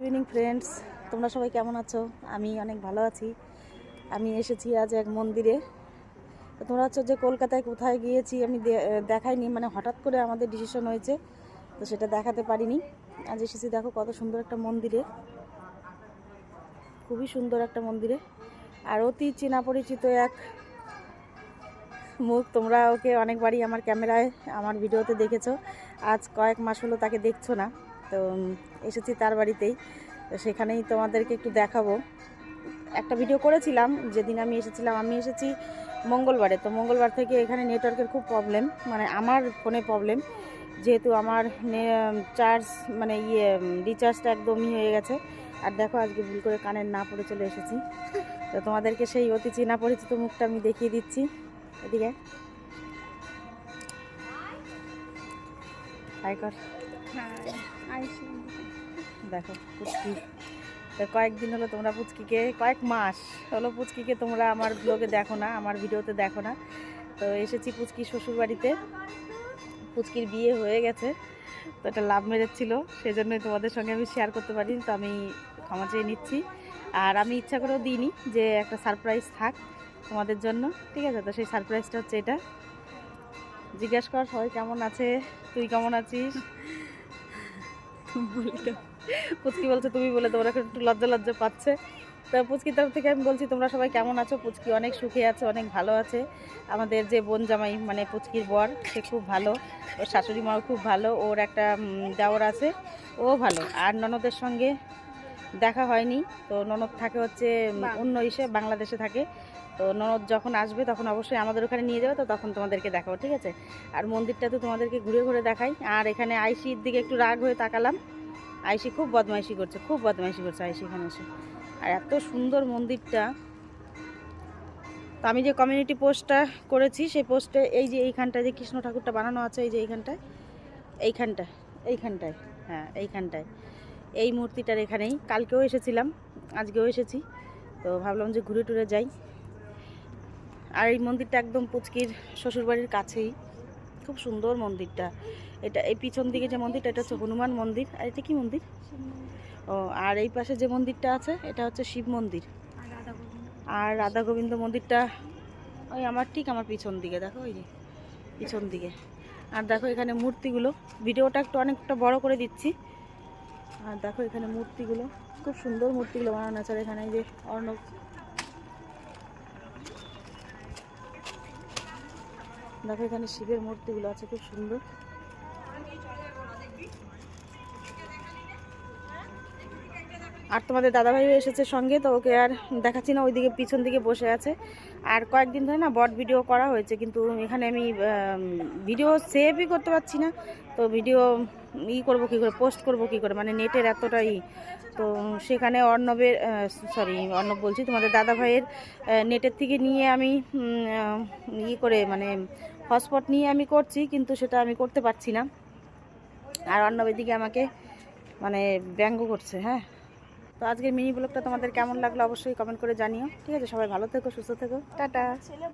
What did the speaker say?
Evening friends তোমরা সবাই কেমন আছো? আমি অনেক ভালো আছি। আমি এসেছি আজ এক মন্দিরে। তোমরা হচ্ছে যে কলকাতায় কোথায় গিয়েছি আমি দেখাইনি মানে হঠাৎ করে আমাদের ডিসিশন হয়েছে, তো সেটা দেখাতে পারিনি। আজ এসেছি, দেখো কত সুন্দর একটা মন্দিরে। খুবই সুন্দর একটা মন্দিরে। আর অতি চেনা পরিচিত এক মুখ, তোমরা ওকে অনেকবারই আমার ক্যামেরায়, আমার ভিডিওতে দেখেছ। আজ কয়েক মাস হলো তাকে দেখছ না। তো এসেছি তার বাড়িতেই। তো সেখানেই তোমাদেরকে একটু দেখাবো। একটা ভিডিও করেছিলাম, যেদিন আমি এসেছিলাম, আমি এসেছি মঙ্গলবারে। তো মঙ্গলবার থেকে এখানে নেটওয়ার্কের খুব প্রবলেম মানে আমার ফোনে প্রবলেম যেহেতু আমার চার্জ মানে ইয়ে রিচার্জটা একদমই হয়ে গেছে। আর দেখো, আজকে ভুল করে কানের না পড়ে চলে এসেছি। তো তোমাদেরকে সেই অতি চেনা পরিচিত মুখটা আমি দেখিয়ে দিচ্ছি। এদিকে। হাই কর। দেখো পুচকি। তো কয়েকদিন হলো তোমরা পুচকিকে কয়েক মাস হলো পুচকিকে তোমরা আমার ব্লগে দেখো না আমার ভিডিওতে দেখো না। তো এসেছি পুচকি শ্বশুর বাড়িতে পুচকির বিয়ে হয়ে গেছে তো এটা লাভ ম্যারেজ ছিল সেই জন্যই তোমাদের সঙ্গে আমি শেয়ার করতে পারি তো আমি ক্ষমা চেয়ে নিচ্ছি। আর আমি ইচ্ছা করেও দিইনি যে একটা সারপ্রাইজ থাক তোমাদের জন্য ঠিক আছে? তো সেই সারপ্রাইজটা হচ্ছে এটা। জিজ্ঞাসা কর সবাই কেমন আছে? তুই কেমন আছিস। পুচকি বলছে তুমি বলে তোমরা একটু লজ্জা লজ্জা পাচ্ছে। তো পুচকির তরফ থেকে আমি বলছি তোমরা সবাই কেমন আছো? পুচকি অনেক সুখে আছে অনেক ভালো আছে। আমাদের যে বোন জামাই মানে পুচকির বর সে খুব ভালো। ওর শাশুড়ি মাও খুব ভালো। ওর একটা দেওর আছে। ও ভালো। আর ননদের সঙ্গে দেখা হয়নি। তো ননদ থাকে হচ্ছে অন্য ইসে বাংলাদেশে থাকে। তো ননদ যখন আসবে তখন অবশ্যই আমাদের ওখানে নিয়ে যাবে। তো তখন তোমাদেরকে দেখাবো ঠিক আছে? আর মন্দিরটা তো তোমাদেরকে ঘুরে ঘুরে দেখাই। আর এখানে আইসির দিকে একটু রাগ হয়ে তাকালাম। আইসি খুব বদমাইশি করছে খুব বদমাইশি করছে আইসি এখানে এসে। আর এত সুন্দর মন্দিরটা। তো আমি যে কমিউনিটি পোস্টটা করেছি সেই পোস্টে এই যে এইখানটায় যে কৃষ্ণ ঠাকুরটা বানানো আছে এই যে এইখানটায় এইখানটায় এইখানটায় হ্যাঁ এইখানটায়। এই মূর্তিটার এখানেই। কালকেও এসেছিলাম, আজকেও এসেছি। তো ভাবলাম যে ঘুরে টুরে যাই। আর এই মন্দিরটা একদম পুচকির শ্বশুরবাড়ির কাছেই। খুব সুন্দর মন্দিরটা। এটা এই পিছন দিকে যে মন্দিরটা, এটা হচ্ছে হনুমান মন্দির। আর এটা কি মন্দির? ও, আর এই পাশে যে মন্দিরটা আছে, এটা হচ্ছে শিব মন্দির। আর রাধা গোবিন্দ মন্দিরটা ওই আমার ঠিক আমার পিছন দিকে, দেখো ওই যে, পিছন দিকে। আর দেখো এখানে মূর্তিগুলো। ভিডিওটা একটু অনেকটা বড় করে দিচ্ছি। আর দেখো এখানে মূর্তিগুলো, খুব সুন্দর মূর্তিগুলো বানানো আছে। আর এখানে যে অর্ণব দেখো এখানে শিবের মূর্তিগুলো আছে, খুব সুন্দর। আর তোমাদের দাদাভাইও এসেছে সঙ্গে, তো ওকে আর দেখাচ্ছি না, ওইদিকে পিছন দিকে বসে আছে। আর কয়েকদিন ধরে না বট ভিডিও করা হয়েছে, কিন্তু এখানে আমি ভিডিও সেভই করতে পারছি না, তো ভিডিও ই করব কী করে পোস্ট করব কী করে মানে নেটের এতটাই। তো সেখানে অর্ণবের সরি অর্ণব বলছি, তোমাদের দাদা ভাইয়ের নেটের থেকে নিয়ে আমি ই করে মানে হটস্পট নিয়ে আমি করছি, কিন্তু সেটা আমি করতে পারছি না। আর অর্ণবের দিকে আমাকে মানে ব্যঙ্গ করছে হ্যাঁ। তো আজকের মিনি ব্লগটা তোমাদের কেমন লাগল অবশ্যই কমেন্ট করে জানিও। ঠিক আছে, সবাই ভালো থেকো, সুস্থ থেকো। টাটা।